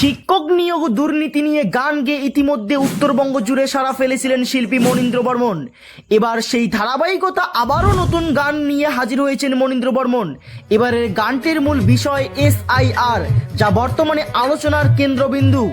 শিক্ষক নিয়োগ দুর্নীতি নিয়ে গান গেয়ে ইতিমধ্যে উত্তরবঙ্গ জুড়ে সারা ফেলেছিলেন শিল্পী মনীন্দ্র বর্মন। এবার সেই ধারাবাহিকতা আবারও নতুন গান নিয়ে হাজির হয়েছেন মনীন্দ্র বর্মন। এবারের গানটির মূল বিষয় এসআইআর, যা বর্তমানে আলোচনার কেন্দ্রবিন্দু।